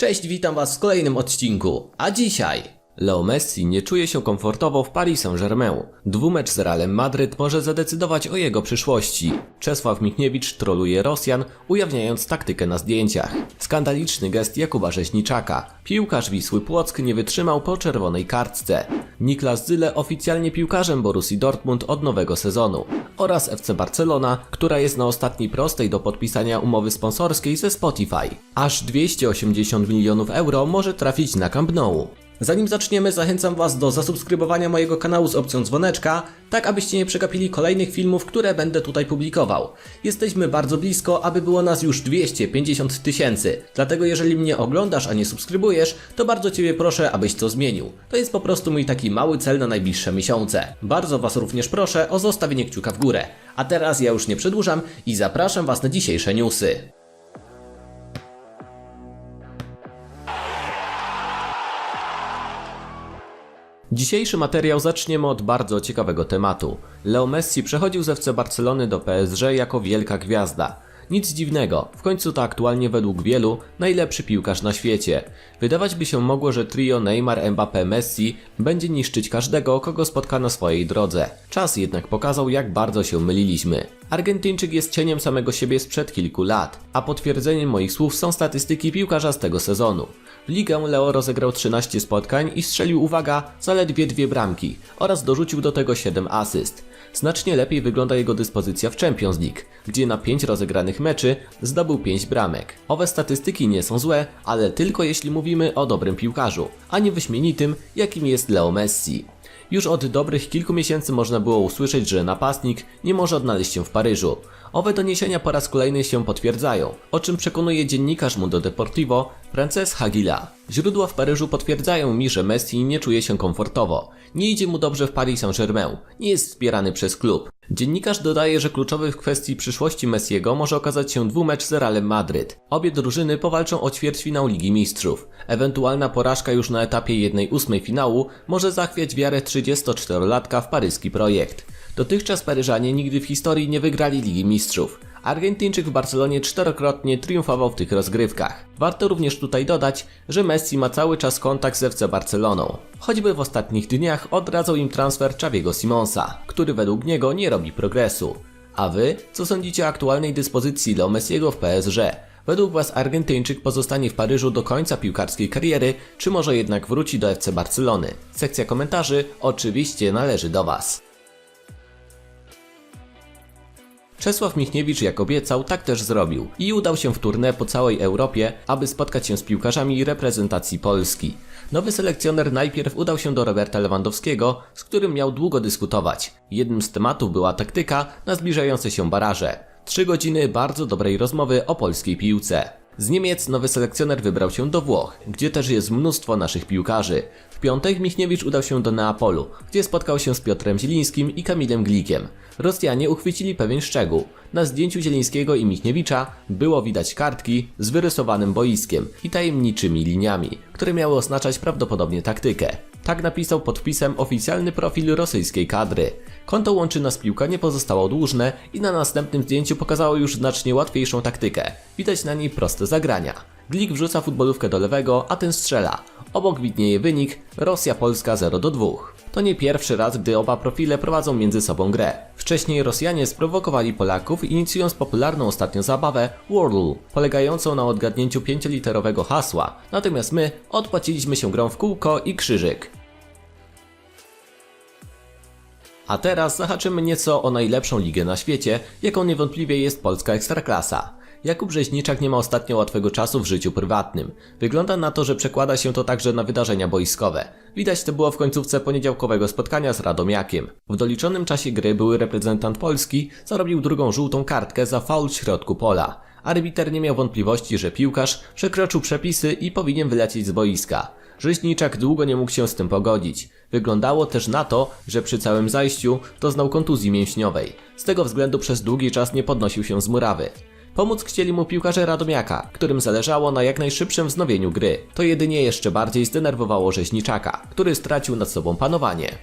Cześć, witam was w kolejnym odcinku. A dzisiaj Leo Messi nie czuje się komfortowo w Paris Saint-Germain. Dwumecz z Realem Madryt może zadecydować o jego przyszłości. Czesław Michniewicz troluje Rosjan, ujawniając taktykę na zdjęciach. Skandaliczny gest Jakuba Rzeźniczaka. Piłkarz Wisły Płock nie wytrzymał po czerwonej kartce. Niklas Zyle oficjalnie piłkarzem Borussii Dortmund od nowego sezonu. Oraz FC Barcelona, która jest na ostatniej prostej do podpisania umowy sponsorskiej ze Spotify. Aż 280 milionów euro może trafić na Camp Nou. Zanim zaczniemy, zachęcam Was do zasubskrybowania mojego kanału z opcją dzwoneczka, tak abyście nie przegapili kolejnych filmów, które będę tutaj publikował. Jesteśmy bardzo blisko, aby było nas już 250 tysięcy, dlatego jeżeli mnie oglądasz, a nie subskrybujesz, to bardzo Ciebie proszę, abyś to zmienił. To jest po prostu mój taki mały cel na najbliższe miesiące. Bardzo Was również proszę o zostawienie kciuka w górę. A teraz ja już nie przedłużam i zapraszam Was na dzisiejsze newsy. Dzisiejszy materiał zaczniemy od bardzo ciekawego tematu. Leo Messi przechodził z FC Barcelony do PSG jako wielka gwiazda. Nic dziwnego, w końcu to aktualnie według wielu najlepszy piłkarz na świecie. Wydawać by się mogło, że trio Neymar, Mbappé, Messi będzie niszczyć każdego, kogo spotka na swojej drodze. Czas jednak pokazał, jak bardzo się myliliśmy. Argentyńczyk jest cieniem samego siebie sprzed kilku lat, a potwierdzeniem moich słów są statystyki piłkarza z tego sezonu. W ligę Leo rozegrał 13 spotkań i strzelił, uwaga, zaledwie dwie bramki oraz dorzucił do tego 7 asyst. Znacznie lepiej wygląda jego dyspozycja w Champions League, gdzie na 5 rozegranych meczy zdobył 5 bramek. Owe statystyki nie są złe, ale tylko jeśli mówimy o dobrym piłkarzu, a nie wyśmienitym, jakim jest Leo Messi. Już od dobrych kilku miesięcy można było usłyszeć, że napastnik nie może odnaleźć się w Paryżu. Owe doniesienia po raz kolejny się potwierdzają, o czym przekonuje dziennikarz Mundo Deportivo Frances Hagila. Źródła w Paryżu potwierdzają mi, że Messi nie czuje się komfortowo. Nie idzie mu dobrze w Paris Saint-Germain. Nie jest wspierany przez klub. Dziennikarz dodaje, że kluczowy w kwestii przyszłości Messiego może okazać się dwumecz z Realem Madryt. Obie drużyny powalczą o ćwierćfinał Ligi Mistrzów. Ewentualna porażka już na etapie 1-8 finału może zachwiać wiarę 34-latka w paryski projekt. Dotychczas Paryżanie nigdy w historii nie wygrali Ligi Mistrzów. Argentyńczyk w Barcelonie czterokrotnie triumfował w tych rozgrywkach. Warto również tutaj dodać, że Messi ma cały czas kontakt z FC Barceloną. Choćby w ostatnich dniach odradzał im transfer Xaviego Simonsa, który według niego nie robi progresu. A wy, co sądzicie o aktualnej dyspozycji Leo Messiego w PSG? Według Was Argentyńczyk pozostanie w Paryżu do końca piłkarskiej kariery, czy może jednak wróci do FC Barcelony? Sekcja komentarzy oczywiście należy do Was. Czesław Michniewicz, jak obiecał, tak też zrobił i udał się w tournée po całej Europie, aby spotkać się z piłkarzami reprezentacji Polski. Nowy selekcjoner najpierw udał się do Roberta Lewandowskiego, z którym miał długo dyskutować. Jednym z tematów była taktyka na zbliżające się baraże. Trzy godziny bardzo dobrej rozmowy o polskiej piłce. Z Niemiec nowy selekcjoner wybrał się do Włoch, gdzie też jest mnóstwo naszych piłkarzy. W piątek Michniewicz udał się do Neapolu, gdzie spotkał się z Piotrem Zielińskim i Kamilem Glikiem. Rosjanie uchwycili pewien szczegół. Na zdjęciu Zielińskiego i Michniewicza było widać kartki z wyrysowanym boiskiem i tajemniczymi liniami, które miały oznaczać prawdopodobnie taktykę. Tak napisał pod wpisem oficjalny profil rosyjskiej kadry. Konto łączy nas piłka nie pozostało dłużne i na następnym zdjęciu pokazało już znacznie łatwiejszą taktykę. Widać na niej proste zagrania. Glik wrzuca futbolówkę do lewego, a ten strzela. Obok widnieje wynik Rosja-Polska 0 do 2. To nie pierwszy raz, gdy oba profile prowadzą między sobą grę. Wcześniej Rosjanie sprowokowali Polaków inicjując popularną ostatnio zabawę Wordle, polegającą na odgadnięciu pięcioliterowego hasła, natomiast my odpłaciliśmy się grą w kółko i krzyżyk. A teraz zahaczymy nieco o najlepszą ligę na świecie, jaką niewątpliwie jest polska ekstraklasa. Jakub Rzeźniczak nie ma ostatnio łatwego czasu w życiu prywatnym. Wygląda na to, że przekłada się to także na wydarzenia boiskowe. Widać to było w końcówce poniedziałkowego spotkania z Radomiakiem. W doliczonym czasie gry były reprezentant Polski zarobił drugą żółtą kartkę za faul w środku pola. Arbiter nie miał wątpliwości, że piłkarz przekroczył przepisy i powinien wylecieć z boiska. Rzeźniczak długo nie mógł się z tym pogodzić. Wyglądało też na to, że przy całym zajściu doznał kontuzji mięśniowej. Z tego względu przez długi czas nie podnosił się z murawy. Pomóc chcieli mu piłkarze Radomiaka, którym zależało na jak najszybszym wznowieniu gry. To jedynie jeszcze bardziej zdenerwowało Rzeźniczaka, który stracił nad sobą panowanie.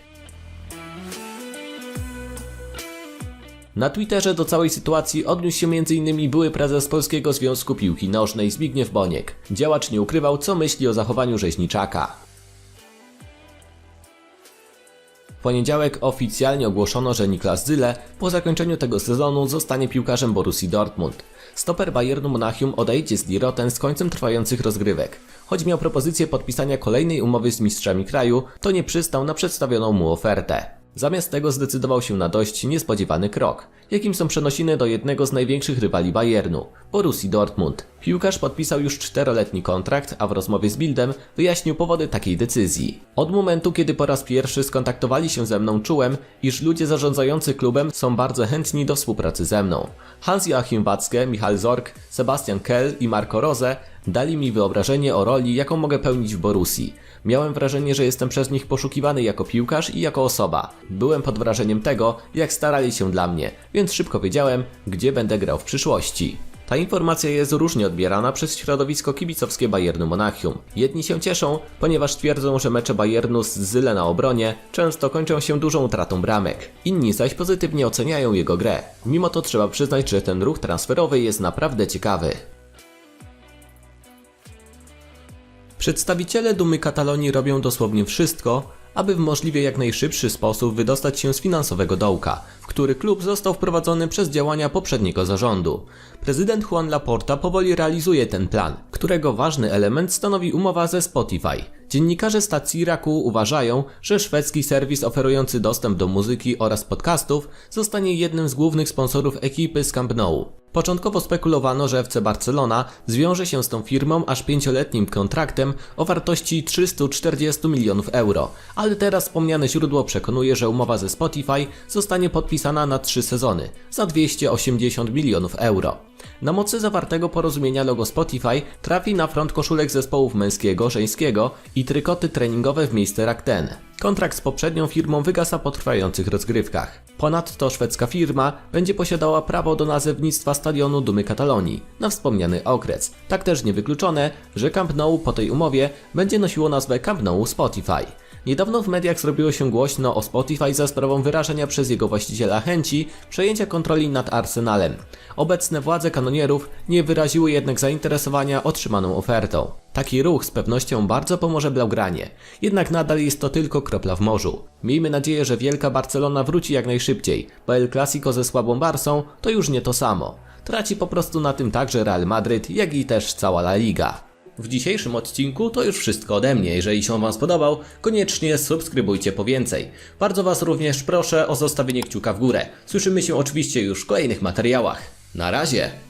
Na Twitterze do całej sytuacji odniósł się m.in. były prezes Polskiego Związku Piłki Nożnej Zbigniew Boniek. Działacz nie ukrywał, co myśli o zachowaniu rzeźniczaka. Poniedziałek oficjalnie ogłoszono, że Niklas Zyle po zakończeniu tego sezonu zostanie piłkarzem Borussii Dortmund. Stoper Bayernu Monachium odejdzie z Diroten z końcem trwających rozgrywek. Choć miał propozycję podpisania kolejnej umowy z mistrzami kraju, to nie przystał na przedstawioną mu ofertę. Zamiast tego zdecydował się na dość niespodziewany krok, jakim są przenosiny do jednego z największych rywali Bayernu, Borussii Dortmund. Piłkarz podpisał już czteroletni kontrakt, a w rozmowie z Bildem wyjaśnił powody takiej decyzji. Od momentu, kiedy po raz pierwszy skontaktowali się ze mną, czułem, iż ludzie zarządzający klubem są bardzo chętni do współpracy ze mną. Hans-Joachim Watzke, Michal Zorg, Sebastian Kell i Marco Rose dali mi wyobrażenie o roli, jaką mogę pełnić w Borussii. Miałem wrażenie, że jestem przez nich poszukiwany jako piłkarz i jako osoba. Byłem pod wrażeniem tego, jak starali się dla mnie, więc szybko wiedziałem, gdzie będę grał w przyszłości. Ta informacja jest różnie odbierana przez środowisko kibicowskie Bayernu Monachium. Jedni się cieszą, ponieważ twierdzą, że mecze Bayernu z Zyle na obronie często kończą się dużą utratą bramek. Inni zaś pozytywnie oceniają jego grę. Mimo to trzeba przyznać, że ten ruch transferowy jest naprawdę ciekawy. Przedstawiciele Dumy Katalonii robią dosłownie wszystko, aby w możliwie jak najszybszy sposób wydostać się z finansowego dołka, w który klub został wprowadzony przez działania poprzedniego zarządu. Prezydent Juan Laporta powoli realizuje ten plan, którego ważny element stanowi umowa ze Spotify. Dziennikarze stacji Raku uważają, że szwedzki serwis oferujący dostęp do muzyki oraz podcastów zostanie jednym z głównych sponsorów ekipy z Camp Nou. Początkowo spekulowano, że FC Barcelona zwiąże się z tą firmą aż pięcioletnim kontraktem o wartości 340 milionów euro, ale teraz wspomniane źródło przekonuje, że umowa ze Spotify zostanie podpisana na trzy sezony za 280 milionów euro. Na mocy zawartego porozumienia logo Spotify trafi na front koszulek zespołów męskiego, żeńskiego i trykoty treningowe w miejsce Rakten. Kontrakt z poprzednią firmą wygasa po trwających rozgrywkach. Ponadto szwedzka firma będzie posiadała prawo do nazewnictwa stadionu Dumy Katalonii na wspomniany okres. Tak też niewykluczone, że Camp Nou po tej umowie będzie nosiło nazwę Camp Nou Spotify. Niedawno w mediach zrobiło się głośno o Spotify za sprawą wyrażenia przez jego właściciela chęci przejęcia kontroli nad Arsenalem. Obecne władze kanonierów nie wyraziły jednak zainteresowania otrzymaną ofertą. Taki ruch z pewnością bardzo pomoże Blaugranie, jednak nadal jest to tylko kropla w morzu. Miejmy nadzieję, że wielka Barcelona wróci jak najszybciej, bo El Clasico ze słabą Barsą to już nie to samo. Traci po prostu na tym także Real Madryt, jak i też cała La Liga. W dzisiejszym odcinku to już wszystko ode mnie. Jeżeli się Wam spodobał, koniecznie subskrybujcie po więcej. Bardzo Was również proszę o zostawienie kciuka w górę. Słyszymy się oczywiście już w kolejnych materiałach. Na razie!